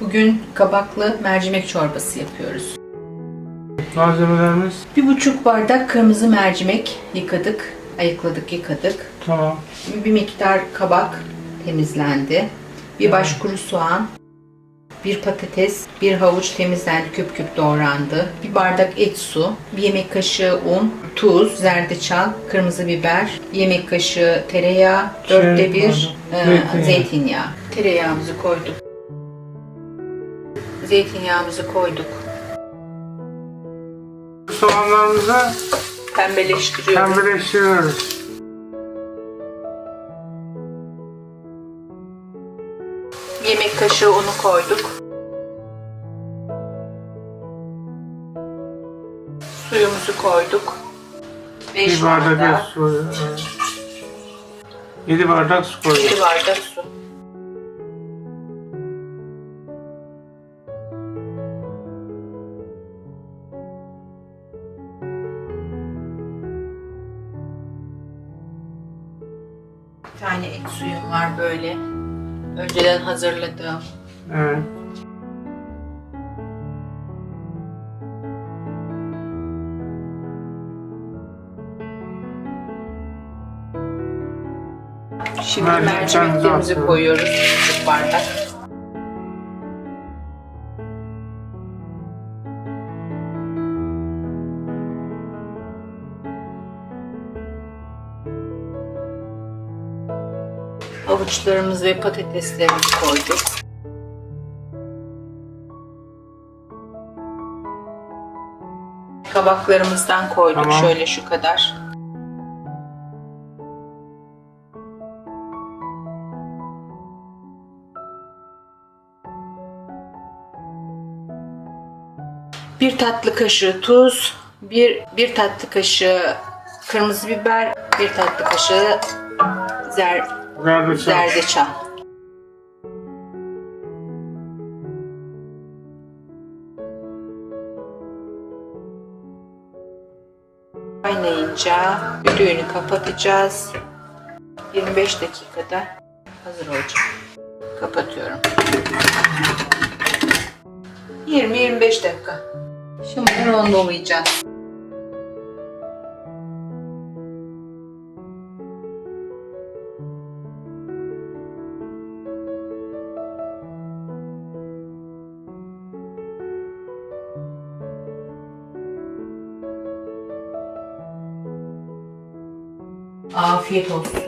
Bugün kabaklı mercimek çorbası yapıyoruz. Malzemelerimiz Bir buçuk bardak kırmızı mercimek yıkadık, ayıkladık, yıkadık. tamam. Bir miktar kabak temizlendi. Bir baş kuru soğan, bir patates, bir havuç temizlendi, küp küp doğrandı. Bir bardak et su, bir yemek kaşığı un, tuz, zerdeçal, kırmızı biber, yemek kaşığı tereyağı, dörtte bir e, zeytinyağı. Tereyağımızı koyduk. Zeytinyağımızı koyduk. Soğanlarımızı Pembeleştiriyoruz. pembeleştiriyoruz. Yemek kaşığı unu koyduk. Suyumuzu koyduk. 5 Bir bardak bardak, su. evet. Yedi bardak su koyduk. 1 bardak su. Var böyle. Önceden hazırladığım. Evet. Şimdi mercimeklerimizi koyuyoruz. Küçük bardak. Havuçlarımızı ve patateslerimizi koyduk. Kabaklarımızdan koyduk Tamam. şöyle şu kadar. Bir tatlı kaşığı tuz, bir, bir tatlı kaşığı kırmızı biber, bir tatlı kaşığı zer, Zerdeçal. zerdeçal. Kaynayınca düdüğünü kapatacağız. 25 dakikada hazır olacak. Kapatıyorum. 20-25 dakika. Şimdi rondolayacağız. Afiyet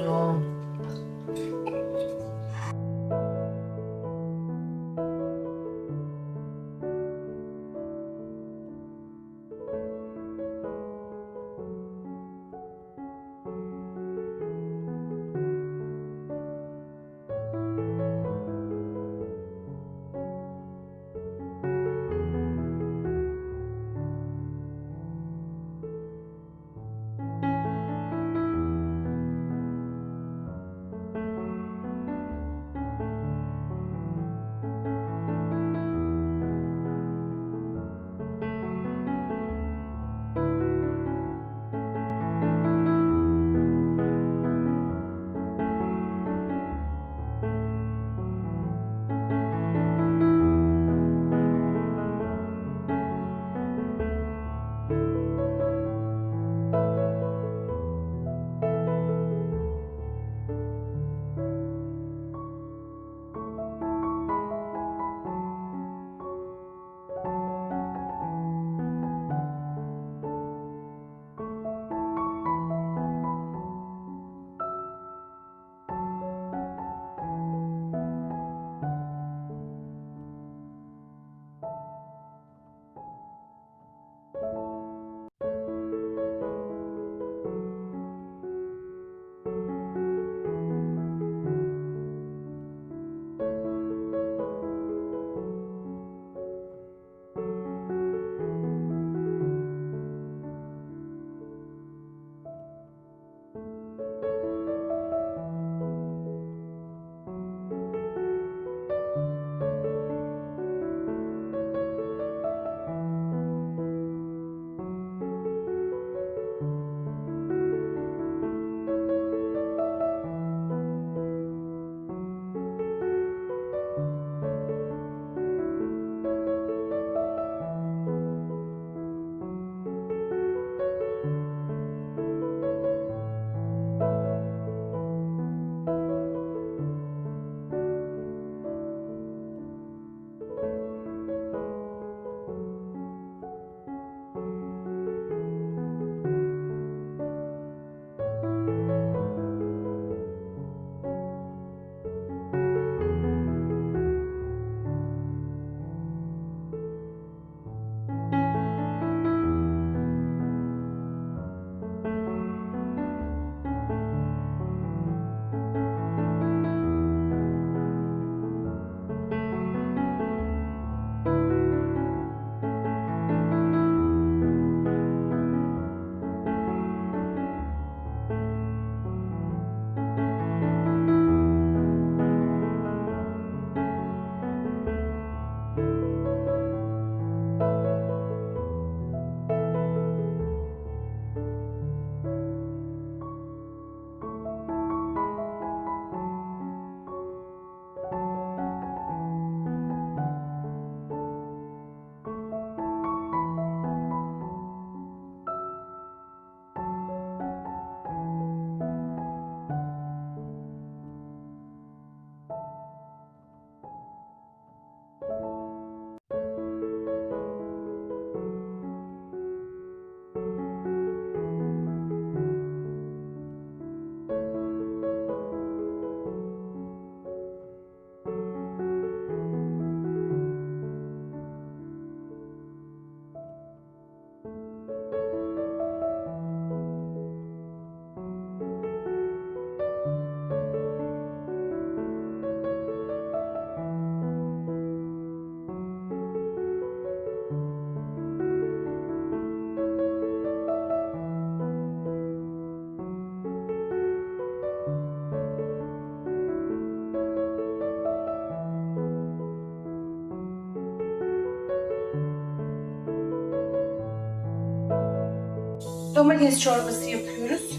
Domates çorbası yapıyoruz.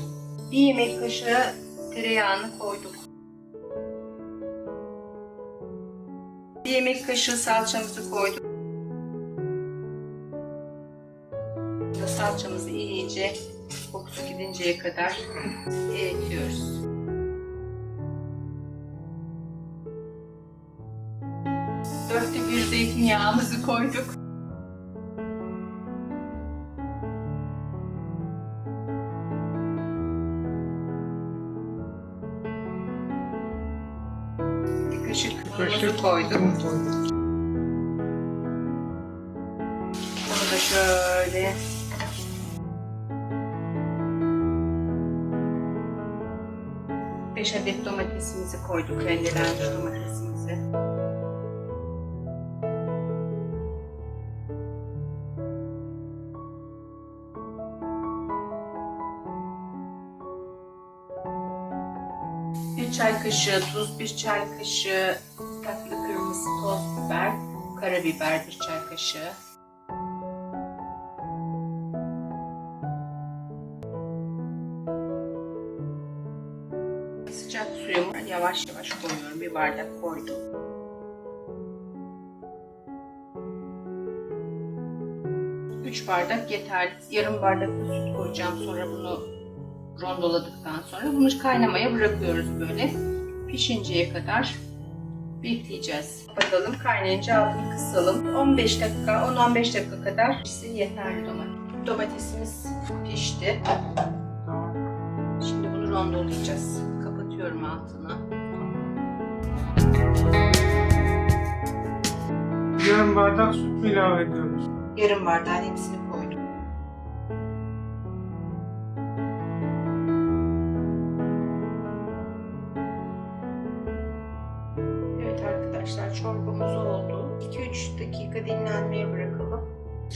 Bir yemek kaşığı tereyağını koyduk. Bir yemek kaşığı salçamızı koyduk. Salçamızı iyice kokusu gidinceye kadar eritiyoruz. Dörtte bir zeytinyağımızı koyduk. Koyduk. Bunu da şöyle Beş adet domatesimizi koyduk, rendelenmiş domatesimizi. Bir çay kaşığı tuz, bir çay kaşığı tatlı kırmızı toz biber, karabiber bir çay kaşığı. Sıcak suyumu yavaş yavaş koyuyorum. Bir bardak koydum. Üç bardak yeterli. Yarım bardak da süt koyacağım. Sonra bunu rondoladıktan sonra bunu kaynamaya bırakıyoruz böyle. Pişinceye kadar bekleyeceğiz. Kapatalım. Kaynayınca altını kısalım. 15 dakika, 10-15 dakika kadar pişsin yeterli domates. Domatesimiz pişti. Şimdi bunu rondolayacağız. Kapatıyorum altını. Yarım bardak süt mü ilave ediyoruz? Yarım bardağın hepsini arkadaşlar çorbamız oldu. 2-3 dakika dinlenmeye bırakalım.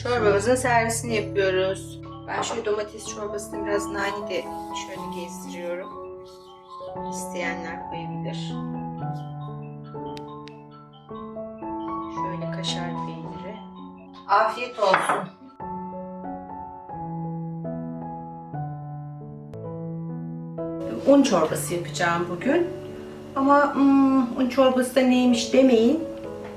Çorbamızın servisini yapıyoruz. Ben şöyle domates çorbasını biraz nane de şöyle gezdiriyorum. İsteyenler koyabilir. Şöyle kaşar peyniri. Afiyet olsun. Un çorbası yapacağım bugün. Ama hmm, un çorbası da neymiş demeyin.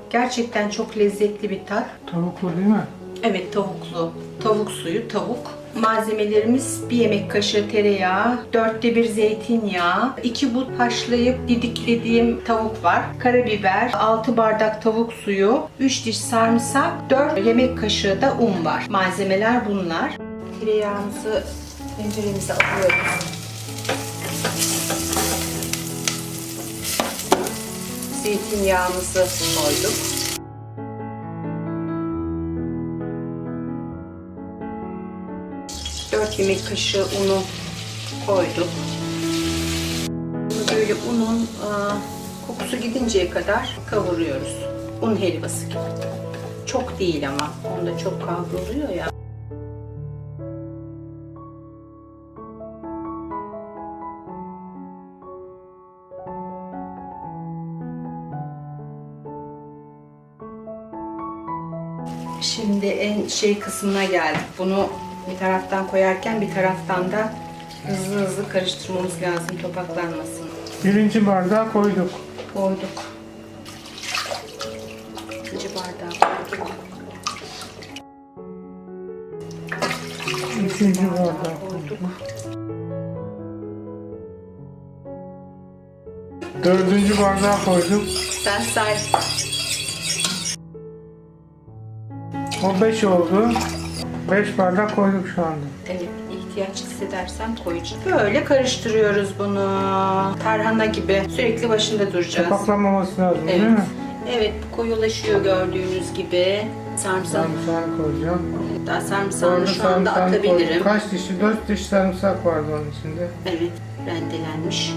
Gerçekten çok lezzetli bir tat. Tavuklu değil mi? Evet tavuklu. Tavuk suyu, tavuk. Malzemelerimiz bir yemek kaşığı tereyağı, dörtte bir zeytinyağı, iki but haşlayıp didiklediğim tavuk var, karabiber, 6 bardak tavuk suyu, 3 diş sarımsak, 4 yemek kaşığı da un var. Malzemeler bunlar. Tereyağımızı tenceremize alıyoruz. Zeytinyağımızı koyduk. 4 yemek kaşığı unu koyduk. Bunu böyle unun e, kokusu gidinceye kadar kavuruyoruz. Un helvası gibi. Çok değil ama. Onda çok kavruluyor ya. Şey kısmına geldik. Bunu bir taraftan koyarken bir taraftan da hızlı hızlı karıştırmamız lazım topaklanmasın. Birinci bardağı koyduk. Koyduk. İkinci bardağı koyduk. Üçüncü bardağı koyduk. Dördüncü bardağı koyduk. Sen say. O beş oldu. Beş bardak koyduk şu anda. Evet, ihtiyaç hissedersem koyacağım. Böyle karıştırıyoruz bunu. Tarhana gibi. Sürekli başında duracağız. Topaklanmaması lazım değil Evet. mi? Evet, koyulaşıyor gördüğünüz gibi. Sarımsak. Sarımsağı koyacağım. Daha sarımsağını şu anda sarımsağı atabilirim. koyduk. Kaç dişi? Dört diş sarımsak vardı onun içinde. Evet, rendelenmiş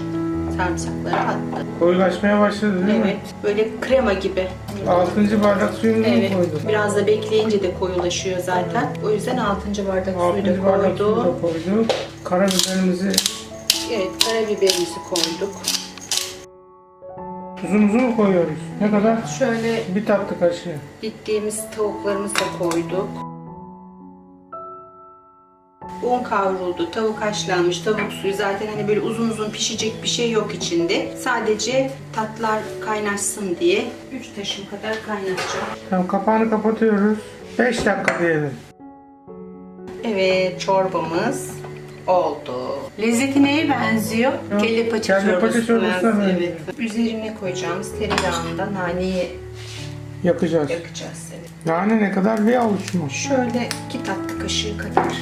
sarımsakları attı. Koyulaşmaya başladı değil Evet, mi? böyle krema gibi. Altıncı bardak suyumuzu Evet, mu koyduk? biraz da bekleyince de koyulaşıyor zaten. O yüzden 6. bardak suyu da Altıncı bardak suyu da koyduk. Karabiberimizi, Evet, karabiberimizi koyduk. tuzumuzu mu koyuyoruz? Ne kadar? Şöyle Bir tatlı kaşığı. bittiğimiz tavuklarımızı da koyduk. Un kavruldu, tavuk haşlanmış, tavuk suyu zaten hani böyle uzun uzun pişecek bir şey yok içinde. Sadece tatlar kaynaşsın diye 3 taşım kadar kaynatacağım. Tamam kapağını kapatıyoruz. 5 dakika diyelim. Evet çorbamız oldu. Lezzeti neye benziyor? Ya, Kelle paça kelle benziyor. benziyor. Evet. Üzerine koyacağımız tereyağında naneyi Yakacağız. yakacağız. Evet. Nane ne kadar? Bir avuç mu? Şöyle iki tatlı kaşığı kadar.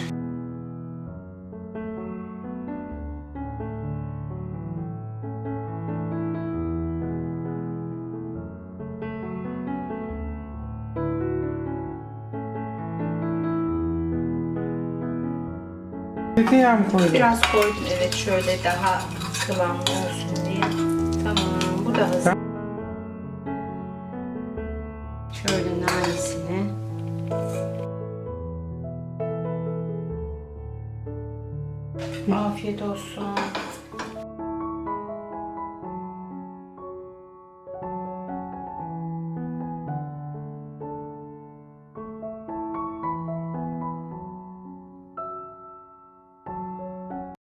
Zeytinyağı mı koydun? Biraz koydum evet şöyle daha kıvamlı olsun diye. Tamam bu da hazır. Şöyle nanesini. Afiyet olsun.